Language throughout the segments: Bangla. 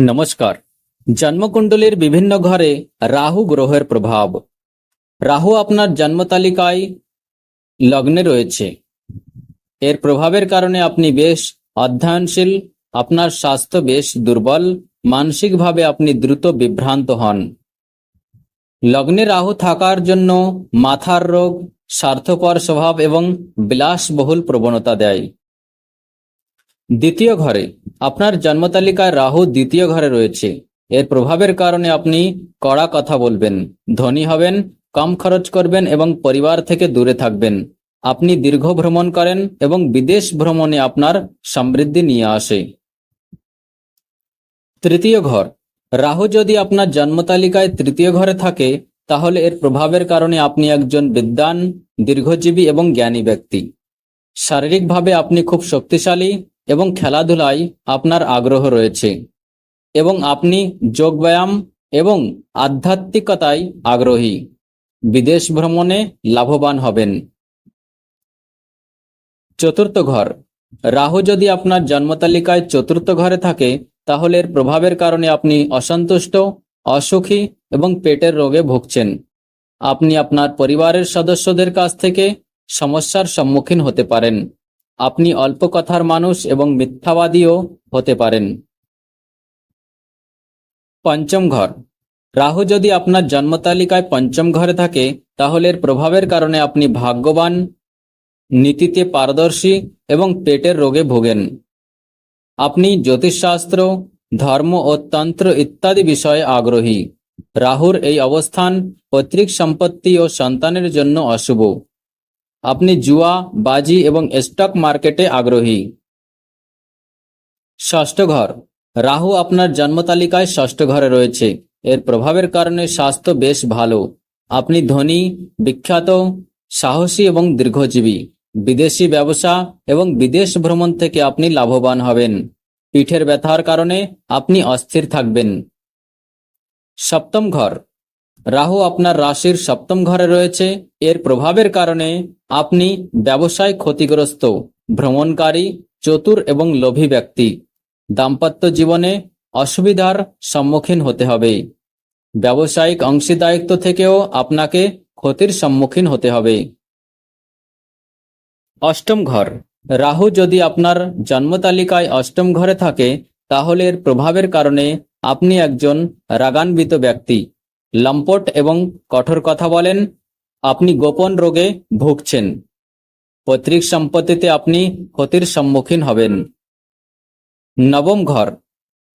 নমস্কার। জন্মকুণ্ডলীর বিভিন্ন ঘরে রাহু গ্রহের প্রভাব। রাহু আপনার জন্ম তালিকায় লগ্নে রয়েছে। এর প্রভাবের কারণে আপনি বেশ অধ্যয়নশীল, আপনার স্বাস্থ্য বেশ দুর্বল, মানসিকভাবে আপনি দ্রুত বিভ্রান্ত হন। লগ্নে রাহু থাকার জন্য মাথার রোগ, স্বার্থপর স্বভাব এবং বিলাসবহুল প্রবণতা দেয়। দ্বিতীয় ঘরে। আপনার জন্মতালিকায় রাহু দ্বিতীয় ঘরে রয়েছে। এর প্রভাবের কারণে আপনি কড়া কথা বলবেন, ধনী হবেন, কম খরচ করবেন এবং পরিবার থেকে দূরে থাকবেন। আপনি দীর্ঘ ভ্রমণ করেন এবং বিদেশ ভ্রমণে আপনার সমৃদ্ধি নিয়ে আসে। তৃতীয় ঘর। রাহু যদি আপনার জন্মতালিকায় তৃতীয় ঘরে থাকে, তাহলে এর প্রভাবের কারণে আপনি একজন বিদ্বান, দীর্ঘজীবী এবং জ্ঞানী ব্যক্তি। শারীরিকভাবে আপনি খুব শক্তিশালী এবং খেলাধুলায় আপনার আগ্রহ রয়েছে। এবং আপনি যোগব্যায়াম এবং আধ্যাত্মিকতায় আগ্রহী। বিদেশ ভ্রমণে লাভবান হবেন। চতুর্থ ঘর। রাহু যদি আপনার জন্মতালিকায় চতুর্থ ঘরে থাকে, তাহলে এর প্রভাবের কারণে আপনি অসন্তুষ্ট, অসুখী এবং পেটের রোগে ভুগছেন। আপনি আপনার পরিবারের সদস্যদের কাছ থেকে সমস্যার সম্মুখীন হতে পারেন। আপনি অল্প কথার মানুষ এবং মিথ্যাবাদীও হতে পারেন। পঞ্চম ঘর। রাহু যদি আপনার জন্মতালিকায় পঞ্চম ঘরে থাকে, তাহলে এর প্রভাবের কারণে আপনি ভাগ্যবান, নীতিতে পারদর্শী এবং পেটের রোগে ভোগেন। আপনি জ্যোতিষশাস্ত্র, ধর্ম ও তন্ত্র ইত্যাদি বিষয়ে আগ্রহী। রাহুর এই অবস্থান পৈতৃক সম্পত্তি ও সন্তানের জন্য অশুভ। আপনি জুয়া, বাজি এবং স্টক মার্কেটে আগ্রহী। ষষ্ঠ ঘর। রাহু আপনার জন্মতালিকায় ষষ্ঠ ঘরে রয়েছে। এর প্রভাবের কারণে স্বাস্থ্য বেশ ভালো। আপনি ধনী, বিখ্যাত, সাহসী এবং দীর্ঘজীবী। বিদেশি ব্যবসা এবং বিদেশ ভ্রমণ থেকে আপনি লাভবান হবেন। পিঠের ব্যথার কারণে আপনি অস্থির থাকবেন। সপ্তম ঘর। রাহু আপনার রাশির সপ্তম ঘরে রয়েছে। এর প্রভাবের কারণে আপনি ব্যবসায় ক্ষতিগ্রস্ত, ভ্রমণকারী, চতুর এবং লোভী ব্যক্তি। দাম্পত্য জীবনে অসুবিধার সম্মুখীন হতে হবে। ব্যবসায়িক অংশীদায়িত্ব থেকেও আপনাকে ক্ষতির সম্মুখীন হতে হবে। অষ্টম ঘর। রাহু যদি আপনার জন্মতালিকায় অষ্টম ঘরে থাকে, তাহলে এর প্রভাবের কারণে আপনি একজন রাগান্বিত ব্যক্তি। লম্পট এবং কঠোর কথা বলেন, আপনি গোপন রোগে ভুগছেন। পৈতৃক সম্পত্তিতে আপনি ক্ষতির সম্মুখীন হবেন। নবম ঘর।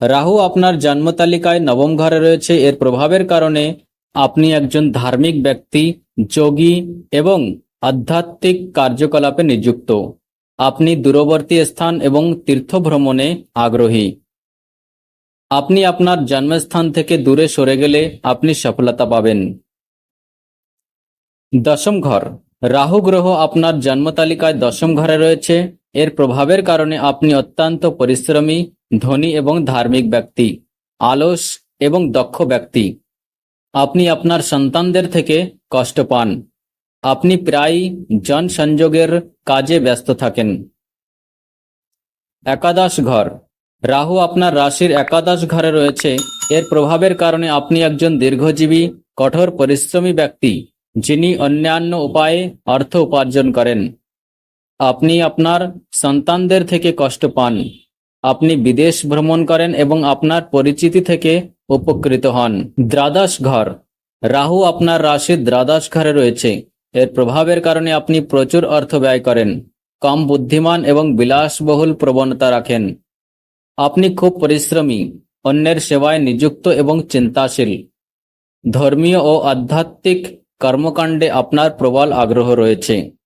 রাহু আপনার জন্মতালিকায় নবম ঘরে রয়েছে। এর প্রভাবের কারণে আপনি একজন ধার্মিক ব্যক্তি, যোগী এবং আধ্যাত্মিক কার্যকলাপে নিযুক্ত। আপনি দূরবর্তী স্থান এবং তীর্থ ভ্রমণে আগ্রহী। আপনি আপনার জন্মস্থান থেকে দূরে সরে গেলে আপনি সফলতা পাবেন। দশম ঘর। রাহু গ্রহ আপনার জন্মতালিকায় দশম ঘরে রয়েছে। এর প্রভাবের কারণে আপনি অত্যন্ত পরিশ্রমী, ধনী এবং ধার্মিক ব্যক্তি আলস এবং দক্ষ ব্যক্তি। আপনি আপনার সন্তানদের থেকে কষ্ট পান। আপনি প্রায়ই জনসংযোগের কাজে ব্যস্ত থাকেন। একাদশ ঘর। রাহু আপনার রাশির একাদশ ঘরে রয়েছে। এর প্রভাবের কারণে আপনি একজন দীর্ঘজীবী, কঠোর পরিশ্রমী ব্যক্তি, যিনি অন্যান্য উপায়ে অর্থ উপার্জন করেন। আপনি আপনার সন্তানদের থেকে কষ্ট পান। আপনি বিদেশ ভ্রমণ করেন এবং আপনার পরিচিতি থেকে উপকৃত হন। দ্বাদশ ঘর। রাহু আপনার রাশির দ্বাদশ ঘরে রয়েছে। এর প্রভাবের কারণে আপনি প্রচুর অর্থ ব্যয় করেন। কম বুদ্ধিমান এবং বিলাসবহুল প্রবণতা রাখেন। আপনি খুব পরিশ্রমী, অন্যের সেবায় নিযুক্ত এবং চিন্তাশীল। ধর্মীয় ও আধ্যাত্মিক কর্মকাণ্ডে আপনার প্রবল আগ্রহ রয়েছে।